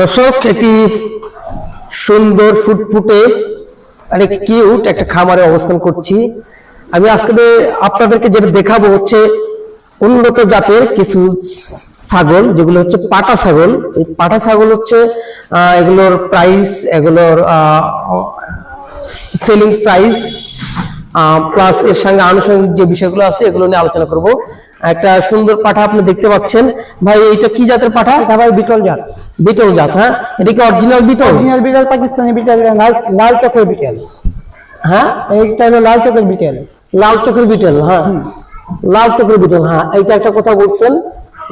দর্শক, একটি সুন্দর ফুটফুটে অনেক কিউট একটা খামারে অবস্থান করছি। আমি আজকে আপনাদেরকে যেটা দেখাবো হচ্ছে উন্নত জাতের কিছু ছাগল, যেগুলো হচ্ছে পাটা ছাগল। এই পাটা ছাগল হচ্ছে এগুলোর প্রাইস এগুলোর সেলিং প্রাইস প্লাস এর সঙ্গে আনুষঙ্গিক যে বিষয়গুলো আছে, এগুলো নিয়ে আলোচনা করব। একটা সুন্দর পাঠা আপনি দেখতে পাচ্ছেন। ভাই, এইটা কি জাতের পাঠা? এটা ভাই বিটল জাত। বিটল জাত হ্যাঁ? এটা কি অরিজিনাল বিটল? অরিজিনাল বিটেল পাকিস্তানি বিটেল লাল লাল চোখের বিটেল। হ্যাঁ? এইটা হলো লাল চোখের বিটেল। লাল চোখের বিটল হ্যাঁ। লাল চোখের বিটল হ্যাঁ। এইটা একটা কথা বলছেন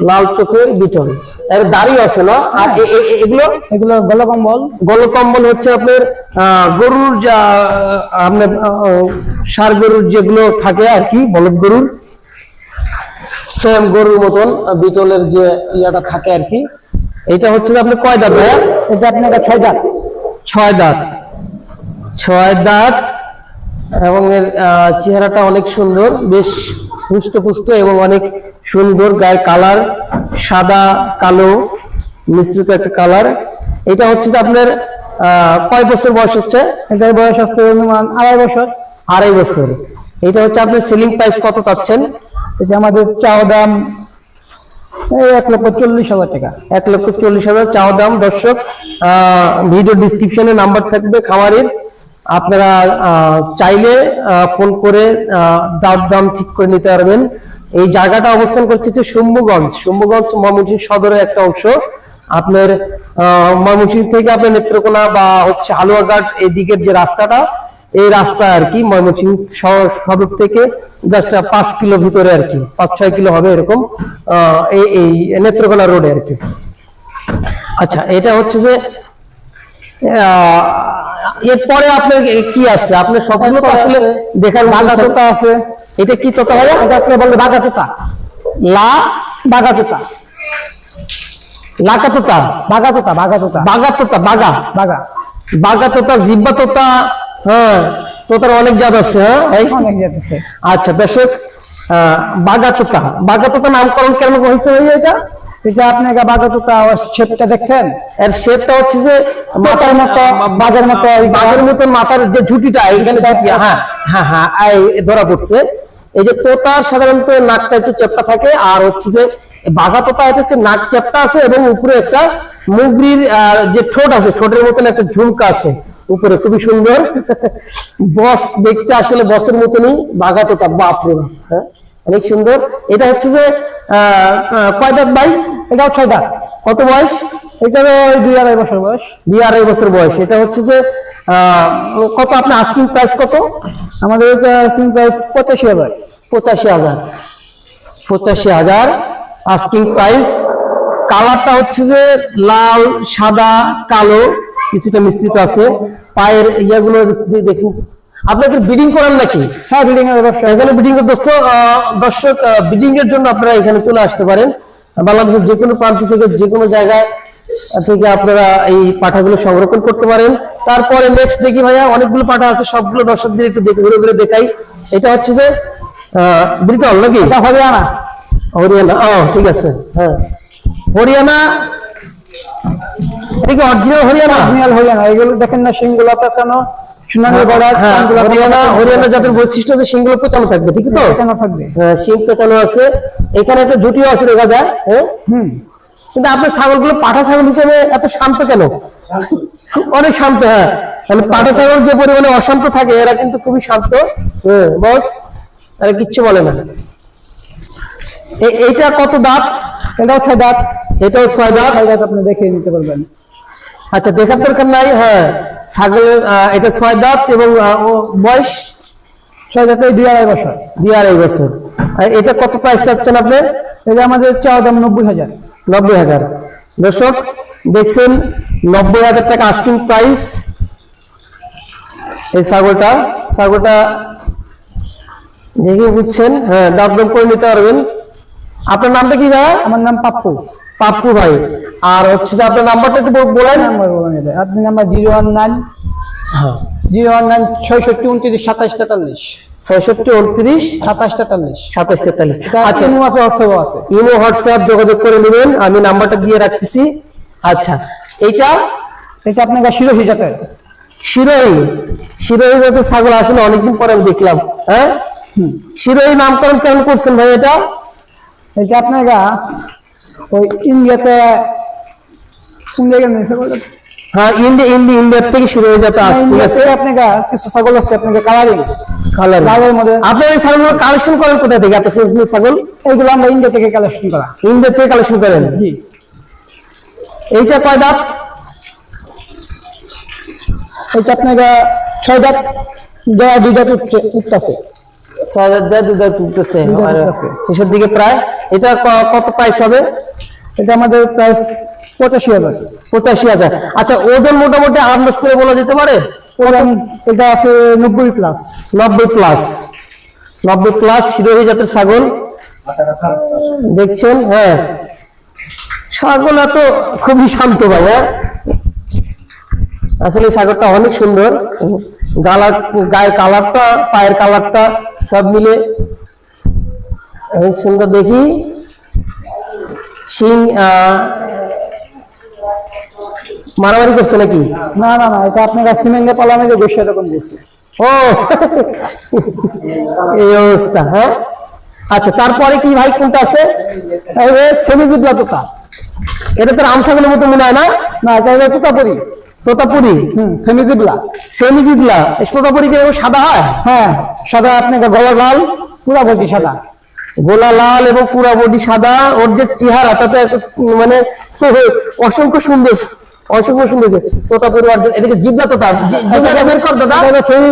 লাল চোখের বিটল। এর দাড়ি আছে না? আর এ- এগুলো? এগুলো গলকম্বল। গলকম্বল হচ্ছে আপনার আহ, গরুর যা আপনার সার গরুর যেগুলো থাকে আর কি বলদ গরুর সেম গরুর মতন বিটলের যে ইয়াটা থাকে আর কি এটা হচ্ছে যে আপনি কয় দাঁত ভাইয়া? এটা আপনার ছয় দাঁত। ছয় দাঁত। ছয় দাঁত এবং এর চেহারাটা অনেক সুন্দর বেশ হৃষ্টপুষ্ট এবং অনেক সুন্দর গায়ের কালার সাদা কালো মিশ্রিত একটা কালার। এটা হচ্ছে যে আপনার কয় বছর বয়স হচ্ছে? এটার বয়স আছে অনুমান আড়াই বছর। আড়াই বছর। এটা হচ্ছে আপনার সেলিং প্রাইস কত চাচ্ছেন? এটা আমাদের চাও দাম এক লক্ষ চল্লিশ হাজার টাকা। এক লক্ষ চল্লিশ হাজার চাওয়া দাম দর্শক ভিডিও ডিসক্রিপশনে নাম্বার থাকবে খামারের। আপনারা চাইলে ফোন করে দাম দাম ঠিক করে নিতে পারবেন। এই জায়গাটা অবস্থান করছে হচ্ছে শম্ভুগঞ্জ। শম্ভুগঞ্জ ময়মনসিংহ সদরের একটা অংশ। আপনার আহ, ময়মনসিংহ থেকে আপনার নেত্রকোনা বা হচ্ছে হালুয়াঘাট এদিকের যে রাস্তাটা এই রাস্তা আর কি ময়মনসিংহ সদর থেকে জাস্ট পাঁচ কিলো ভিতরে আর কি পাঁচ ছয় কিলো হবে এরকম এই এই নেত্রকোনা রোডে আর কি। আচ্ছা এটা হচ্ছে যে এরপরে আপনার কি আছে? আপনার সবগুলো তো আসলে দেখার বাঘা তোতা আছে। এটা কি তোতা ভাইয়া? এটা আপনি বলে বাঘা তোতা। লা বাঘা তোতা। লাকা তোতা বাঘা তোতা বাঘা তোতা। বাগা তোতা বাগা বাঘা। বাগা তোতা জিব্বা তোতা হ্যাঁ তোতার অনেক জাত আছে হ্যাঁ ভাই? অনেক জাত আছে। আচ্ছা দর্শক বাগা তোতা বাগা তোতা নামকরণ কেন হয়েছে ভাই এটা? এটা আপনার বাঘা তোতা শেপটা দেখছেন? এর শেপটা হচ্ছে যে মাথার মতো বাঘের মতো বাঘের মতন মাথার যে ঝুটিটা এখানে হ্যাঁ হ্যাঁ হ্যাঁ ধরা পড়ছে। এই যে তোতার সাধারণত নাকটা একটু চেপটা থাকে আর হচ্ছে যে বাঘা তোতা এটা হচ্ছে নাক চেপটা আছে এবং উপরে একটা মুগরির যে ঠোঁট আছে ঠোঁটের মতন একটা ঝুমকা আছে। উপরে খুবই সুন্দর। বস দেখতে আসলে বসের মতনই বাঘা তোতা বাপরে বাপ, হ্যাঁ অনেক সুন্দর। এটা হচ্ছে যে কয় দাঁত ভাই? এটাও ছয় দাঁত। কত বয়স? এটারও ওই দুই আড়াই বছর বয়স। দুই আড়াই বছর বয়স। এটা হচ্ছে যে কত আপনার আস্কিং প্রাইস কত? আমাদের সিম প্রাইস পঁচাশি হাজার। পঁচাশি হাজার। পঁচাশি হাজার আস্কিং প্রাইস কালারটা হচ্ছে যে লাল সাদা কালো কিছুটা মিশ্রিত আছে। পায়ের ইয়াগুলো দেখুন। আপনাকে বিডিং করান নাকি? হ্যাঁ বিল্ডিং এর ব্যবসা এখানে বিডিং এর দোস্ত দর্শক বিডিং এর জন্য আপনারা এখানে চলে আসতে পারেন। বাংলাদেশের যে কোনো প্রান্ত থেকে যে কোনো জায়গায় থেকে আপনারা এই পাঠাগুলো সংরক্ষণ করতে পারেন। তারপরে নেক্সট দেখি ভাইয়া অনেকগুলো পাঠা আছে সবগুলো দর্শকদের একটু দেখে ঘুরে ঘুরে দেখাই। এটা হচ্ছে যে ব্রিটল নাকি? এটা হরিয়ানা। হরিয়ানা ও ঠিক আছে। হ্যাঁ। হরিয়ানা এটা কি অরিজিনাল হরিয়ানা? অরিজিনাল হরিয়ানা এগুলো দেখেন না সিংগুলো সোনালি গড়ার হ্যাঁ কানগুলো হরিয়ানা হরিয়ানা জাতের বৈশিষ্ট্য যে সিংগুলো থাকবে ঠিক তো? থাকবে। হ্যাঁ, পেটানো আছে। এখানে একটা জুটিও আছে দেখা যায় হ্যাঁ? হুম। কিন্তু আপনার ছাগলগুলো পাঠা ছাগল হিসেবে এত শান্ত কেন? অনেক শান্ত হ্যাঁ। মানে পাঠা ছাগল যে পরিমাণে অশান্ত থাকে এরা কিন্তু খুবই শান্ত। হ্যাঁ বস এরা কিচ্ছু বলে না। এইটা কত দাঁত? এটাও ছয় দাঁত। এটাও ছয় দাঁত। ছয় দাঁত আপনি দেখে নিতে পারবেন। আচ্ছা দেখার দরকার নাই হ্যাঁ ছাগলের এটা ছয় দাঁত এবং বয়স ছয় দাঁতে দুই আড়াই বছর। দুই আড়াই বছর। এটা কত প্রাইস চাচ্ছেন আপনি? এটা আমাদের চাওয়া দাম নব্বই হাজার। নব্বই হাজার। দর্শক, দেখছেন, নব্বই হাজার টাকা আস্কিং প্রাইস এই ছাগলটা ছাগলটা দেখে বুঝছেন হ্যাঁ দাম করে নিতে পারবেন। আপনার নামটা কি ভাই? আমার নাম পাপ্পু। পাপ্পু ভাই। আর হচ্ছে যে আপনার নাম্বারটা একটু বল- বলেন। নাম্বার বলে নেবে আপনি নাম্বার জিরো ওয়ান নাইন হ্যাঁ জিরো ওয়ান নাইন ছয়ষট্টি উনত্রিশ সাতাশ তেতাল্লিশ। ছয়ষট্টি উনত্রিশ। সাতাশ তেতাল্লিশ। সাতাশ তেতাল্লিশ। আচ্ছা। আছে অর্থব আছে। ইমো হোয়াটসঅ্যাপ যোগাযোগ করে নেবেন। আমি নাম্বারটা দিয়ে রাখতেছি। আচ্ছা। এইটা? এটা আপনার শিরোহী জাতের। শিরোহী। শিরোহী জাতের ছাগল আসলে অনেকদিন পরে আমি দেখলাম। হ্যাঁ? শিরোহী নামকরণ কেমন করছেন ভাই এটা? এটা আপনার গা ওই ইন্ডিয়াতে হ্যাঁ ইন্ডিয়া ইন্ডিয়া ইন্ডিয়ার থেকে শিরোহী জাত আসছে ঠিক আছে? ইন্ডিয়াতে কিছু ছাগল আছে আপনাকে কালারিং কালার লালের মধ্যে আপনার এই ছাগলগুলো কালেকশন করেন কোথা থেকে? ছাগল? এইগুলো আমরা ইন্ডিয়া থেকে কালেকশন করা। ইন্ডিয়া থেকে কালেকশন করেন? জি। এইটা কয় দাঁত? এটা গা ছয় দাঁত দেয়া দুই দাঁত উঠতেছে। ছয় দাঁত উঠতেছে। দু দাঁত উঠতেছে। শেষের দিকে প্রায়। এটা কত প্রাইস হবে? এটা আমাদের প্রাইস পঁচাশি হাজার পঁচাশি হাজার। আচ্ছা ওজন মোটামুটি আন্দাজ করে বলা যেতে পারে? ওজন এটা আছে নব্বই প্লাস নব্বই প্লাস নব্বই প্লাস শিরোহী জাতের ছাগল। দেখছেন? হ্যাঁ। ছাগল এত খুবই শান্ত ভাই হ্যাঁ? আসলে ছাগলটা অনেক সুন্দর। গালার গায়ের কালারটা পায়ের কালারটা সব মিলে। সুন্দর দেখি। সিং মারামারি করছে নাকি? না না না এটা আপনার সিমেন্টে পালামে যে বসে এরকম বসে ও এই অবস্থা হ্যাঁ? আচ্ছা তারপরে কি ভাই কোনটা আছে? এটা তো রামসাগরের মতো মনে হয় না? না এটা তোতাপুরি। তোতাপুরি? হুম। সেমি জিবলা এই তোতাপুরি কি সাদা হয়? হ্যাঁ। সাদা আপনাকে গলা লাল? পুরা বডি সাদা। গোলা লাল এবং পুরা বডি সাদা ওর যে চেহারা তাতে মানে অসংখ্য সুন্দর অসংখ্য সুন্দর যে পরিবার এদিকে জিবলা তোতা বের কর দাদা। সেই